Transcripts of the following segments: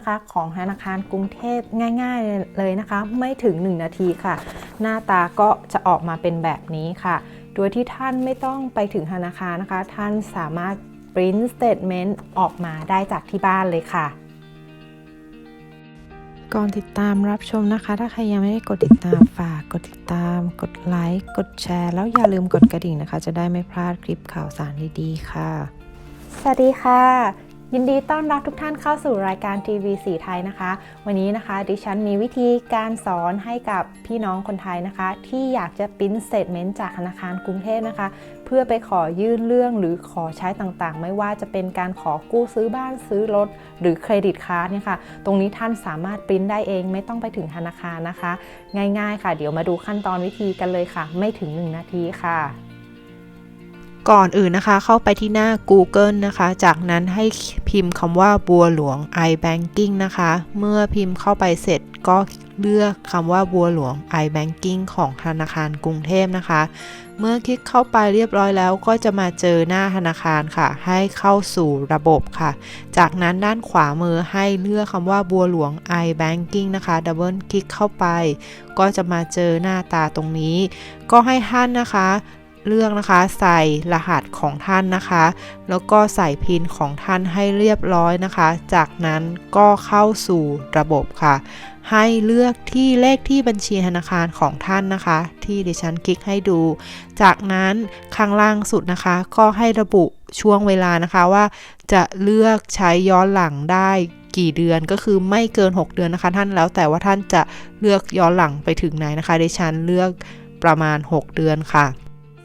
นะคะ ของธนาคารกรุงเทพง่าย ๆเลยนะคะ ไม่ถึง 1 นาทีค่ะ หน้าตาก็จะออกมาเป็นแบบนี้ค่ะ โดยที่ท่านไม่ต้องไปถึงธนาคารนะคะ ท่านสามารถ print statement ออกมาได้จากที่บ้านเลยค่ะก่อนติดตามรับชมนะคะ ถ้าใครยังไม่ได้กดติดตามฝากกดติดตาม กดไลค์ กดแชร์ แล้วอย่าลืมกดกระดิ่งนะคะ จะได้ไม่พลาดคลิปข่าวสารดีๆ ค่ะ สวัสดีค่ะ ยินดีต้อนรับทุกท่านเข้าสู่รายการทีวีสีไทยนะคะ วันนี้นะคะ ดิฉันมีวิธีการสอนให้กับพี่น้องคนไทยนะคะ ที่อยากจะปริ้นเ t ตเมนต์จากธนาคารกรุงเทพนะคะ เพื่อไปขอยื่นเรื่องหรือขอใช้ต่างๆ ไม่ว่าจะเป็นการขอกู้ซื้อบ้านซื้อรถ หรือเครดิตการ์ดเนี่ยค่ะ ตรงนี้ท่านสามารถปริ้นได้เองไม่ต้องไปถึงธนาคารนะคะ ง่าย ๆ ค่ะ เดี๋ยวมาดูขั้นตอนวิธีกันเลยค่ะ ไม่ถึง 1 นาทีค่ะ ก่อนอื่นนะคะ เข้าไปที่หน้า Google นะคะ จากนั้นให้พิมพ์คำว่าบัวหลวง iBanking นะคะ เมื่อพิมพ์เข้าไปเสร็จก็เลือกคำว่าบัวหลวง iBanking ของธนาคารกรุงเทพนะคะ เมื่อคลิกเข้าไปเรียบร้อยแล้วก็จะมาเจอหน้าธนาคารค่ะ ให้เข้าสู่ระบบค่ะ จากนั้นด้านขวามือให้เลือกคำว่าบัวหลวง iBanking นะคะดับเบิลคลิกเข้าไป ก็จะมาเจอหน้าตาตรงนี้ ก็ให้ท่านนะคะ เลือกนะคะ ใส่รหัสของท่านนะคะ แล้วก็ใส่พินของท่านให้เรียบร้อยนะคะ จากนั้นก็เข้าสู่ระบบค่ะ ให้เลือกที่เลขที่บัญชีธนาคารของท่านนะคะ ที่ดิฉันคลิกให้ดู จากนั้นข้างล่างสุดนะคะ ก็ให้ระบุช่วงเวลานะคะว่า จะเลือกใช้ย้อนหลังได้กี่เดือนก็คือไม่เกิน 6 เดือนนะคะ ท่านแล้วแต่ว่าท่านจะเลือกย้อนหลังไปถึงไหนนะคะดิฉันเลือกประมาณ 6 เดือนค่ะ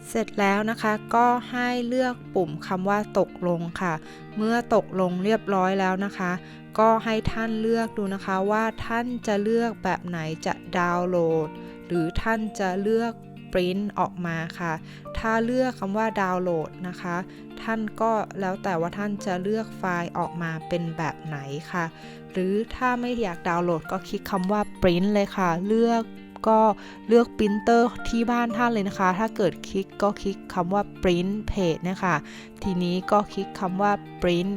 เสร็จแล้วนะคะก็ให้เลือกปุ่มคำว่าตกลงค่ะ เมื่อตกลงเรียบร้อยแล้วนะคะ ก็ให้ท่านเลือกดูนะคะว่าท่านจะเลือกแบบไหนจะดาวน์โหลด หรือท่านจะเลือกปริ้นออกมาค่ะ ถ้าเลือกคำว่าดาวน์โหลดนะคะ ท่านก็แล้วแต่ว่าท่านจะเลือกไฟล์ออกมาเป็นแบบไหนค่ะ หรือถ้าไม่อยากดาวน์โหลดก็คลิกคำว่าปริ้นเลยค่ะ เลือก ก็เลือกปรินเตอร์ที่บ้านท่านเลยนะคะ ถ้าเกิดคลิกก็คลิกคำว่า print page นะคะ ทีนี้ก็คลิกคำว่า print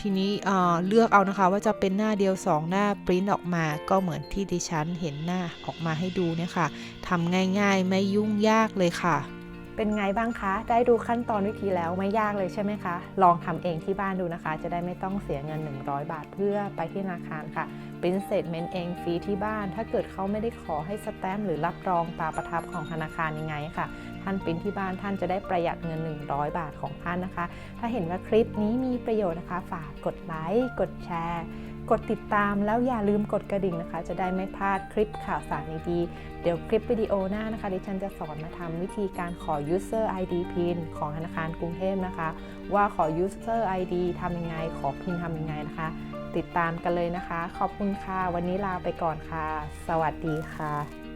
ทีนี้เลือกเอานะคะว่าจะเป็นหน้าเดียว 2 หน้าปริ้นออกมาก็เหมือนที่ดิฉันเห็นหน้าออกมาให้ดูเนี่ยค่ะทำง่ายๆไม่ยุ่งยากเลยค่ะ เป็นไงบ้างคะ ได้ดูขั้นตอนวิธีแล้วไม่ยากเลยใช่ไหมคะ ลองทำเองที่บ้านดูนะคะ จะได้ไม่ต้องเสียเงิน 100 บาทเพื่อไปที่ธนาคารค่ะปริ้นเ t ตเมนเองฟรีที่บ้าน ถ้าเกิดเขาไม่ได้ขอให้สแตมป์หรือรับรองตาประทับของธนาคารยังไงค่ะ ท่านปริ้นที่บ้านท่านจะได้ประหยัดเงิน 100 บาทของท่านนะคะ ถ้าเห็นว่าคลิปนี้มีประโยชน์นะคะ ฝากกดไลค์กดแชร์ กดติดตามแล้วอย่าลืมกดกระดิ่งนะคะ จะได้ไม่พลาดคลิปข่าวสารดีๆเดี๋ยวคลิปวิดีโอหน้านะคะดิฉันจะสอนมาทำวิธีการขอ user ID PIN ของธนาคารกรุงเทพนะคะ ว่าขอ user ID ทำยังไง ขอ PIN ทำยังไงนะคะ ติดตามกันเลยนะคะ ขอบคุณค่ะ วันนี้ลาไปก่อนค่ะ สวัสดีค่ะ